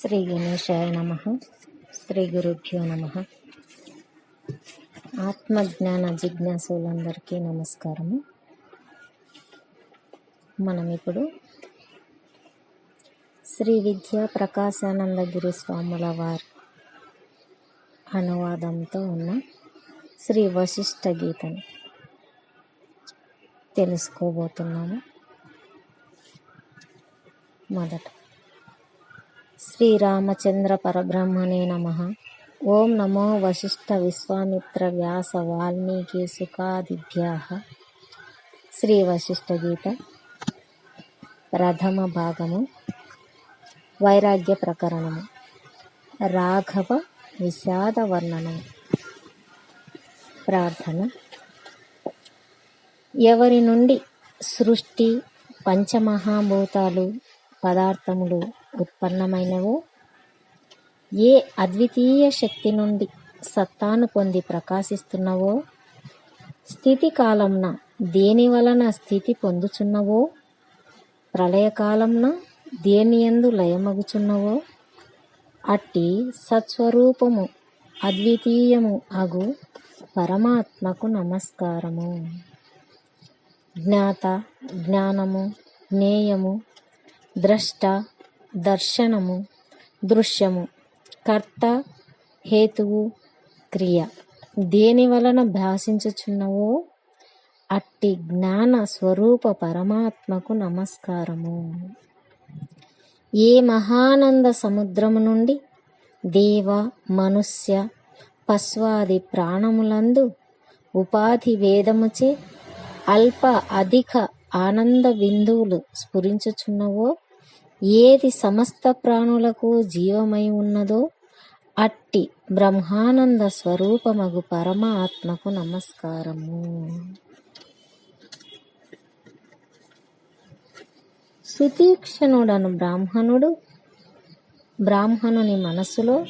శ్రీ గణేశాయ నమ. శ్రీ గురుభ్యో నమ. ఆత్మజ్ఞాన జిజ్ఞాసులందరికీ నమస్కారము. మనం ఇప్పుడు శ్రీ విద్యా ప్రకాశానందగిరి స్వాముల వారి అనువాదంతో ఉన్న శ్రీ వశిష్ఠ గీతని తెలుసుకోబోతున్నాము. మొదట శ్రీరామచంద్ర పరబ్రహ్మణే నమ. ఓం నమో వశిష్ఠ విశ్వామిత్ర వ్యాస వాల్మీకి సుఖాదిభ్యా శ్రీ వశిష్ఠ గీత. ప్రథమ భాగము. వైరాగ్య ప్రకరణము. రాఘవ విషాద వర్ణనము ప్రార్థన. ఎవరి నుండి సృష్టి పంచమహాభూతాలు పదార్థములు ఉత్పన్నమైనవో. ఏ అద్వితీయ శక్తి నుండి సత్తాను పొంది ప్రకాశిస్తున్నవో? స్థితి కాలంన దేని వలన స్థితి పొందుచున్నవో? ప్రళయకాలంన దేని ఎందు లయమగుచున్నవో? అట్టి సత్స్వరూపము అద్వితీయము అగు పరమాత్మకు నమస్కారము. జ్ఞాత జ్ఞానము జ్ఞేయము ద్రష్ట దర్శనము దృశ్యము కర్త హేతువు క్రియ. దేని వలన భాషించుచున్నవో అట్టి జ్ఞాన స్వరూప పరమాత్మకు నమస్కారము. ఏ మహానంద సముద్రము నుండి దేవ మనుష్య పశ్వాది ప్రాణములందు ఉపాధి వేదముచే అల్ప అధిక ఆనంద బిందువులు స్ఫురించుచున్నవో ఏది సమస్త ప్రాణులకు జీవమై ఉన్నదో అట్టి బ్రహ్మానంద స్వరూపమగు పరమాత్మకు నమస్కారము. సుతీక్షణుడను బ్రాహ్మణుడు బ్రాహ్మణుని మనసులో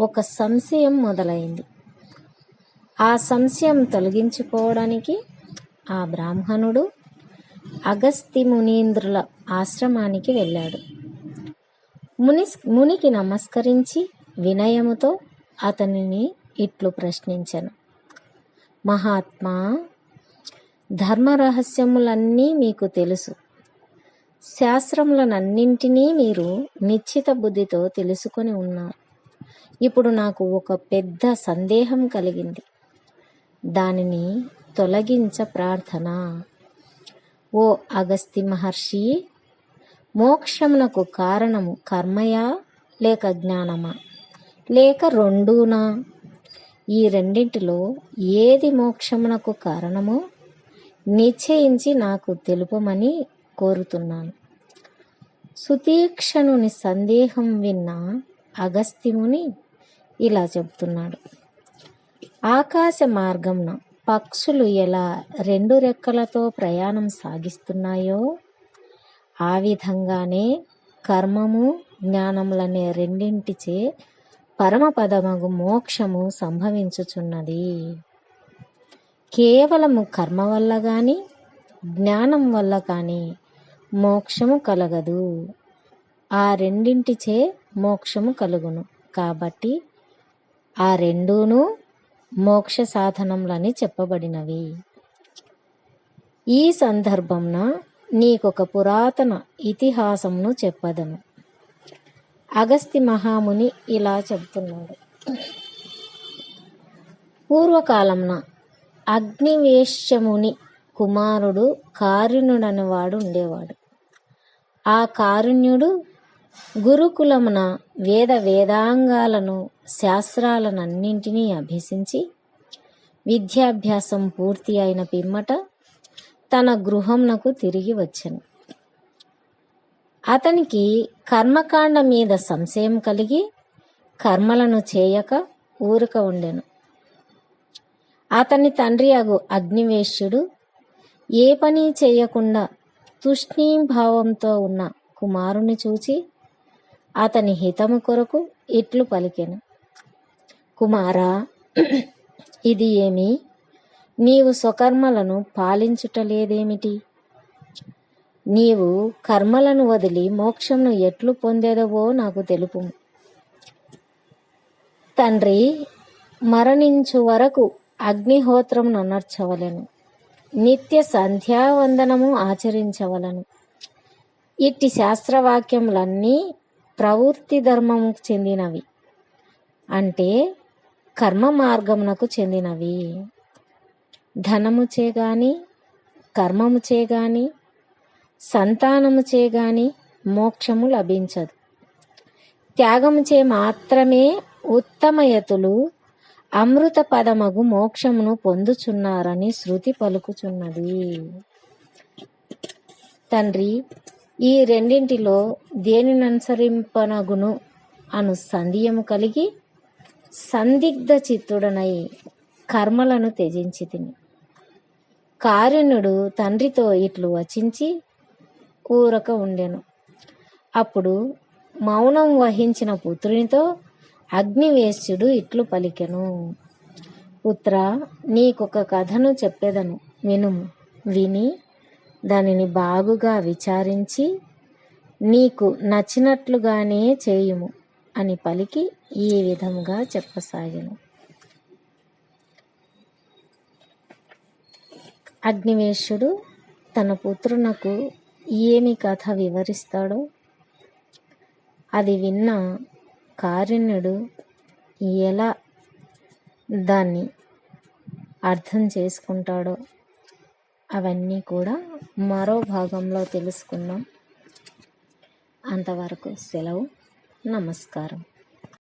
ఒక సంశయం మొదలైంది. ఆ సంశయం తొలగించుకోవడానికి ఆ బ్రాహ్మణుడు అగస్తి మునీంద్రుల ఆశ్రమానికి వెళ్ళాడు. ముని మునికి నమస్కరించి వినయముతో అతనిని ఇట్లు ప్రశ్నించను. మహాత్మా ధర్మ రహస్యములన్నీ మీకు తెలుసు. శాస్త్రములనన్నింటినీ మీరు నిశ్చిత బుద్ధితో తెలుసుకొని ఉన్నారు. ఇప్పుడు నాకు ఒక పెద్ద సందేహం కలిగింది. దానిని తొలగించ ప్రార్థన. ఓ అగస్తి మహర్షి మోక్షమునకు కారణము కర్మయా లేక జ్ఞానమా? లేక రెండూనా? ఈ రెండింటిలో ఏది మోక్షమునకు కారణమో నిశ్చయించి నాకు తెలుపమని కోరుతున్నాను. సుతీక్షణుని సందేహం విన్న అగస్త్యముని ఇలా చెబుతున్నాడు. ఆకాశ మార్గంన పక్షులు ఎలా రెండు రెక్కలతో ప్రయాణం సాగిస్తున్నాయో ఆ విధంగానే కర్మము జ్ఞానములనే రెండింటిచే పరమపదమగు మోక్షము సంభవించుచున్నది. కేవలము కర్మ వల్ల కానీ జ్ఞానం వల్ల కానీ మోక్షము కలగదు. ఆ రెండింటిచే మోక్షము కలుగును. కాబట్టి ఆ రెండూను మోక్ష సాధనములని చెప్పబడినవి. ఈ సందర్భంన నీకొక పురాతన ఇతిహాసమును చెప్పదను అగస్తి మహాముని ఇలా చెబుతున్నాడు. పూర్వకాలంన అగ్నివేశ్యముని కుమారుడు కారుణ్యుడనేవాడు ఉండేవాడు. ఆ కారుణ్యుడు గురుకులమున వేద వేదాంగాలను శాస్త్రాలనన్నింటినీ అభ్యసించి విద్యాభ్యాసం పూర్తి అయిన పిమ్మట తన గృహంనకు తిరిగి వచ్చెను. అతనికి కర్మకాండ మీద సంశయం కలిగి కర్మలను చేయక ఊరక ఉండెను. అతని తండ్రి అగు అగ్నివేశ్యుడు ఏ పని చేయకుండా తుష్ణీభావంతో ఉన్న కుమారుని చూచి అతని హితము కొరకు ఇట్లు పలికెను. కుమారా ఇది ఏమి? నీవు స్వకర్మలను పాలించుటలేదేమిటి? నీవు కర్మలను వదిలి మోక్షంను ఎట్లు పొందేదవో నాకు తెలుపు. తండ్రి మరణించు వరకు అగ్నిహోత్రం నొనర్చవలెను నిత్య సంధ్యావందనము ఆచరించవలను. ఇట్టి శాస్త్రవాక్యములన్నీ ప్రవృత్తి ధర్మముకు చెందినవి. అంటే కర్మ మార్గమునకు చెందినవి. ధనముచే గాని కర్మముచే గాని సంతానముచే గాని మోక్షము లభించదు. త్యాగముచే మాత్రమే ఉత్తమయతులు అమృత పదమగు మోక్షమును పొందుచున్నారని శృతి పలుకుచున్నది. తండ్రి ఈ రెండింటిలో దేనిననుసరింపనగును అను సంధియము కలిగి సందిగ్ధ చిత్తుడనై కర్మలను త్యజించి తిని. కారుణ్యుడు తండ్రితో ఇట్లు వచించి ఊరక ఉండెను. అప్పుడు మౌనం వహించిన పుత్రునితో అగ్నివేశ్యుడు ఇట్లు పలికెను. పుత్ర నీకొక కథను చెప్పెదను. వినుము. విని దానిని బాగుగా విచారించి నీకు నచ్చినట్లుగానే చేయుము అని పలికి ఈ విధంగా చెప్పసాగిను. అగ్నివేశుడు తన పుత్రునకు ఏమి కథ వివరిస్తాడో అది విన్న కారుణ్యుడు ఎలా దాన్ని అర్థం చేసుకుంటాడో అవన్నీ కూడా మరో భాగంలో తెలుసుకుందాం. అంతవరకు సెలవు. నమస్కారం.